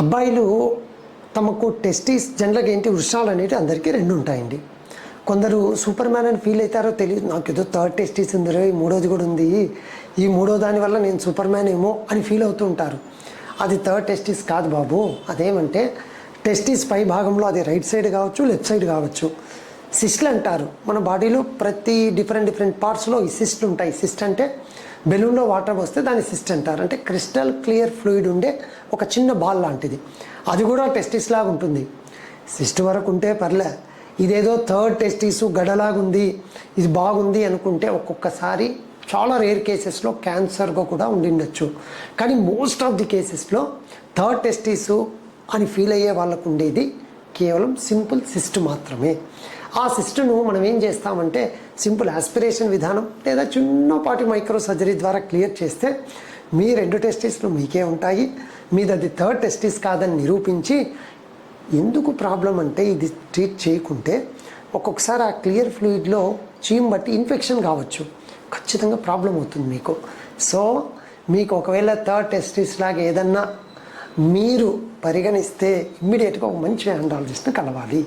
అబ్బాయిలు తమకు టెస్టీస్ జనరల్గా ఏంటి వృషాలు అనేవి అందరికీ రెండు ఉంటాయండి. కొందరు సూపర్ మ్యాన్ అని ఫీల్ అవుతారో తెలియదు నాకు ఏదో థర్డ్ టెస్టీస్ ఉందిరే ఈ మూడోది కూడా ఉంది ఈ మూడో దాని వల్ల నేను సూపర్ మ్యాన్ ఏమో అని ఫీల్ అవుతూ ఉంటారు. అది థర్డ్ టెస్టీస్ కాదు బాబు అదేమంటే టెస్టీస్ పై భాగంలో అది రైట్ సైడ్ కావచ్చు లెఫ్ట్ సైడ్ కావచ్చు. సిస్ట్లు అంటారు మన బాడీలో ప్రతి డిఫరెంట్ డిఫరెంట్ పార్ట్స్లో ఈ సిస్ట్లు ఉంటాయి. సిస్ట్ అంటే బెలూన్లో వాటర్ వస్తే దాన్ని సిస్ట్ అంటారు. అంటే క్రిస్టల్ క్లియర్ ఫ్లూయిడ్ ఉండే ఒక చిన్న బాల్ లాంటిది. అది కూడా టెస్టిస్ లాగా ఉంటుంది. సిస్ట్ వరకు ఉంటే పర్లే. ఇదేదో థర్డ్ టెస్టిస్ గడలాగుంది. ఇది బాగుంది అనుకుంటే ఒక్కొక్కసారి చాలా రేర్ కేసెస్లో క్యాన్సర్గా కూడా ఉండిండొచ్చు. కానీ మోస్ట్ ఆఫ్ ది కేసెస్లో థర్డ్ టెస్టిస్ అని ఫీల్ అయ్యే వాళ్ళకు ఉండేది కేవలం సింపుల్ సిస్ట్ మాత్రమే. ఆ సిస్ట్ను మనం ఏం చేస్తామంటే సింపుల్ ఆస్పిరేషన్ విధానం లేదా చిన్నపాటి మైక్రో సర్జరీ ద్వారా క్లియర్ చేస్తే మీ రెండు టెస్టిస్లు మీకే ఉంటాయి. మీదది అది థర్డ్ టెస్టిస్ కాదని నిరూపించి ఎందుకు ప్రాబ్లం అంటే ఇది ట్రీట్ చేయకుంటే ఒక్కొక్కసారి ఆ క్లియర్ ఫ్లూయిడ్లో చీమ్ బట్టి ఇన్ఫెక్షన్ కావచ్చు. ఖచ్చితంగా ప్రాబ్లం అవుతుంది మీకు. సో మీకు ఒకవేళ థర్డ్ టెస్టిస్ లాగా ఏదన్నా మీరు పరిగణిస్తే ఇమ్మీడియట్గా ఒక మంచి ఆండాలజిస్ట్ని కలవాలి.